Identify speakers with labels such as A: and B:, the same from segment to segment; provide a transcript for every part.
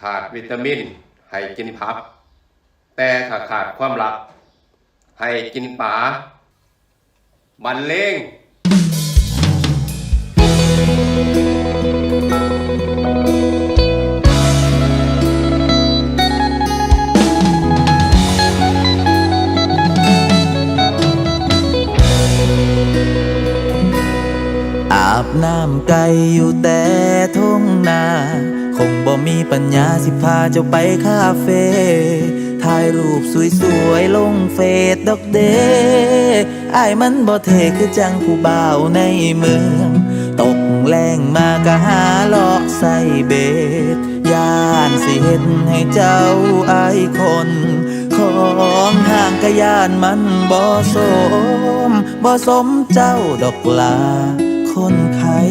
A: ขาดวิตามิน ให้กินผัก แต่ถ้าขาดความรัก ให้กินป่าบันเลง
B: อาบน้ำไกลอยู่แต่ทุ่งนา คงบ่มีปัญญาสิพาเจ้าไปคาเฟ่ถ่ายรูปสวยๆ ลงเฟซดอกเดอ้ายมันบ่เทคือจังผู้บ่าวในเมือง ตกแรงมากะหาเลาะใส่เบ็ดย่านสิเห็นให้เจ้าอายคน ของห่างกะยานมันบ่สมบ่สมเจ้าดอกลา คนไทย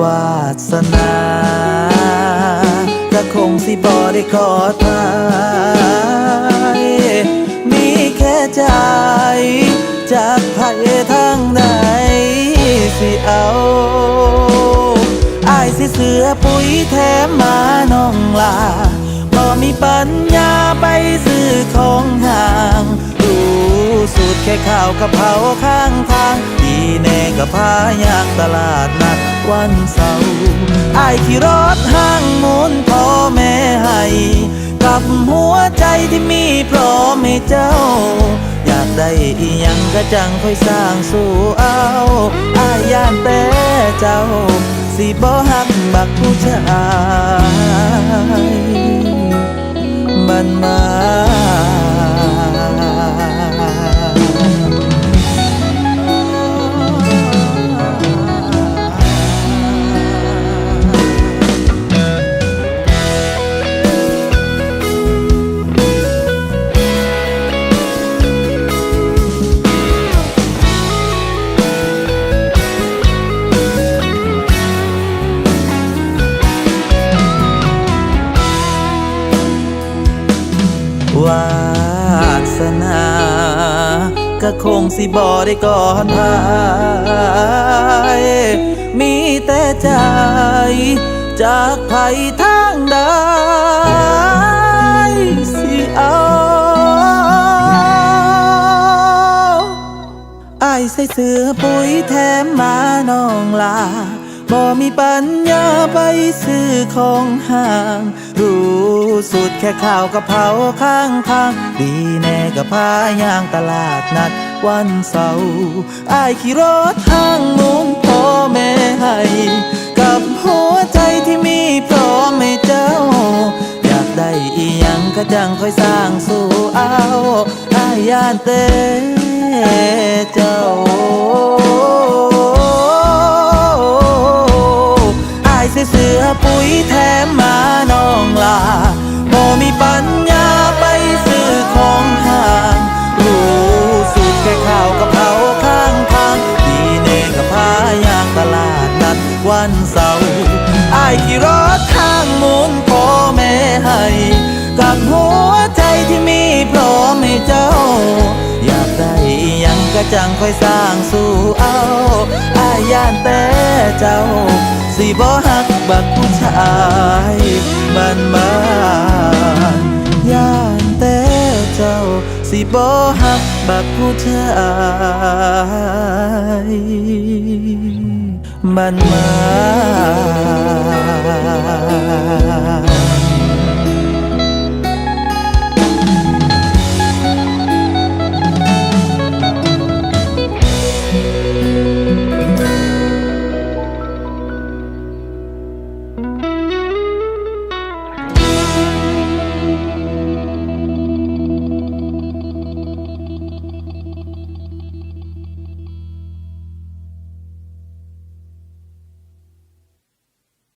B: วาสนาก็คงสิบ่ได้ขอทายมีแค่ใจ จากไผทางใดสิเอาอายสิเสือปุ๋ยแถมมาน้องลาบ่มีปัญญาไปซื้อของห่าง แค่ข้าวกะเพราข้างทางดีแน่กับพายางตลาดนัดวันเสาร์อายขี่รถห้างมุนพ่อแม่ให้กับหัวใจที่มีพร้อมให้เจ้า อยากได้อีหยังก็จังค่อยสร้างสู่เอาอายย่านแต่เจ้า สิบ่หักบักผู้ชายบันมา ก็คงสิบ่ได้ก่อนพายมีแต่ใจ จากไผทางใดสิเอาไอ้ใส่เสื้อปุ๋ยแถมมาน้องลา บ่มีปัญญาไปซื้อของห่าง รู้สุดแค่ข้าวกะเพราข้างทาง ดีแน่กับพายางตลาดนัดวันเสาร์อายขี่รถทางมุนพ่อแม่ให้กับหัวใจที่มีพร้อมให้เจ้า อยากได้อีหยังก็จังค่อยสร้างสู่เอาอายานแต่เจ้า จังค่อยสร้างสู่เอาอาย่านแต่เจ้า สิบ่หักบักผู้ชายบ้านบ้านย่านแต่เจ้า สิบ่หักบักผู้ชายบ้านบ้าน